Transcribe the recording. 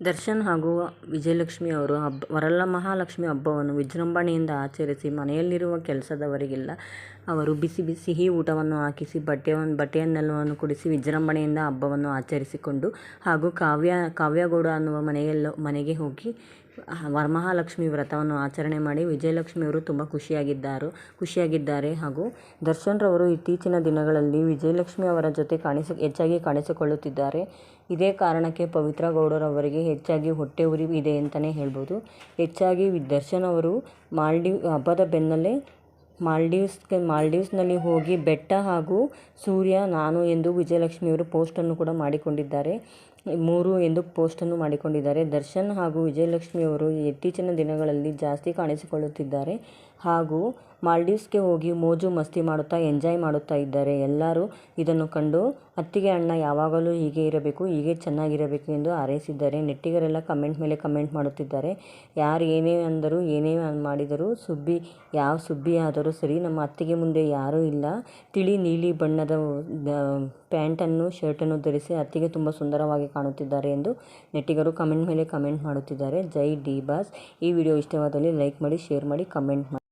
ದರ್ಶನ್ ಹಾಗೂ ವಿಜಯಲಕ್ಷ್ಮಿ ಅವರು ಹಬ್ಬ ವರಮಹಾಲಕ್ಷ್ಮಿ ಹಬ್ಬವನ್ನು ವಿಜೃಂಭಣೆಯಿಂದ ಆಚರಿಸಿ ಮನೆಯಲ್ಲಿರುವ ಕೆಲಸದವರಿಗೆಲ್ಲ ಅವರು ಬಿಸಿ ಬಿಸಿ ಸಿಹಿ ಊಟವನ್ನು ಹಾಕಿಸಿ ಬಟ್ಟೆಯನ್ನು ಬಟ್ಟೆಯನ್ನೆಲ್ಲವನ್ನು ಕೊಡಿಸಿ ವಿಜೃಂಭಣೆಯಿಂದ ಹಬ್ಬವನ್ನು ಆಚರಿಸಿಕೊಂಡು ಹಾಗೂ ಕಾವ್ಯ, ಕಾವ್ಯಗೌಡ ಅನ್ನುವ ಮನೆಯಲ್ಲೋ, ಮನೆಗೆ ಹೋಗಿ ವರಮಹಾಲಕ್ಷ್ಮಿ ವ್ರತವನ್ನು ಆಚರಣೆ ಮಾಡಿ ವಿಜಯಲಕ್ಷ್ಮಿಯವರು ತುಂಬ ಖುಷಿಯಾಗಿದ್ದಾರೆ ಖುಷಿಯಾಗಿದ್ದಾರೆ ಹಾಗೂ ದರ್ಶನ್ರವರು ಇತ್ತೀಚಿನ ದಿನಗಳಲ್ಲಿ ವಿಜಯಲಕ್ಷ್ಮಿ ಅವರ ಜೊತೆ ಕಾಣಿಸಿ, ಹೆಚ್ಚಾಗಿ ಕಾಣಿಸಿಕೊಳ್ಳುತ್ತಿದ್ದಾರೆ. ಇದೇ ಕಾರಣಕ್ಕೆ ಪವಿತ್ರ ಗೌಡರವರಿಗೆ ಹೆಚ್ಚಾಗಿ ಹೊಟ್ಟೆ ಉರಿ ಇದೆ ಅಂತಲೇ ಹೇಳ್ಬೋದು. ಹೆಚ್ಚಾಗಿ ದರ್ಶನ್ ಅವರು ಮಾಲ್ಡೀವ್, ಹಬ್ಬದ ಬೆನ್ನಲ್ಲೇ ಮಾಲ್ಡೀವ್ಸ್ಗೆ ಮಾಲ್ಡೀವ್ಸ್ನಲ್ಲಿ ಹೋಗಿ ಬೆಟ್ಟ ಹಾಗೂ ಸೂರ್ಯ, ನಾನು ಎಂದು ವಿಜಯಲಕ್ಷ್ಮಿಯವರು ಪೋಸ್ಟನ್ನು ಕೂಡ ಮಾಡಿಕೊಂಡಿದ್ದಾರೆ. ಮೂರು ಎಂದು ಪೋಸ್ಟನ್ನು ಮಾಡಿಕೊಂಡಿದ್ದಾರೆ. ದರ್ಶನ್ ಹಾಗೂ ವಿಜಯಲಕ್ಷ್ಮಿಯವರು ಇತ್ತೀಚಿನ ದಿನಗಳಲ್ಲಿ ಜಾಸ್ತಿ ಕಾಣಿಸಿಕೊಳ್ಳುತ್ತಿದ್ದಾರೆ ಹಾಗೂ ಮಾಲ್ಡೀವ್ಸ್ಗೆ ಹೋಗಿ ಮೋಜು ಮಸ್ತಿ ಮಾಡುತ್ತಾ, ಎಂಜಾಯ್ ಮಾಡುತ್ತಾ ಇದ್ದಾರೆ. ಎಲ್ಲರೂ ಇದನ್ನು ಕಂಡು, ಅತ್ತಿಗೆ ಅಣ್ಣ ಯಾವಾಗಲೂ ಹೀಗೆ ಇರಬೇಕು, ಹೀಗೆ ಚೆನ್ನಾಗಿರಬೇಕು ಎಂದು ಹಾರೈಸಿದ್ದಾರೆ. ನೆಟ್ಟಿಗರೆಲ್ಲ ಕಮೆಂಟ್ ಮೇಲೆ ಕಮೆಂಟ್ ಮಾಡುತ್ತಿದ್ದಾರೆ. ಯಾರು ಏನೇ ಅಂದರೂ, ಏನೇ ಮಾಡಿದರೂ ಸುಬ್ಬಿ, ಯಾವ ಸುಬ್ಬಿ ಆದರೂ ಸರಿ, ನಮ್ಮ ಅತ್ತಿಗೆ ಮುಂದೆ ಯಾರೂ ಇಲ್ಲ. ತಿಳಿ ನೀಲಿ ಬಣ್ಣದ ಪ್ಯಾಂಟನ್ನು, ಶರ್ಟನ್ನು ಧರಿಸಿ ಅತ್ತಿಗೆ ತುಂಬ ಸುಂದರವಾಗಿ ಕಾಣುತ್ತಿದ್ದಾರೆ ಎಂದು ನೆಟ್ಟಿಗರು ಕಮೆಂಟ್ ಮೇಲೆ ಕಮೆಂಟ್ ಮಾಡುತ್ತಿದ್ದಾರೆ. ಜೈ ಡಿ ಬಾಸ್. ಈ ವಿಡಿಯೋ ಇಷ್ಟವಾದಲ್ಲಿ ಲೈಕ್ ಮಾಡಿ, ಶೇರ್ ಮಾಡಿ, ಕಮೆಂಟ್ ಮಾಡಿ.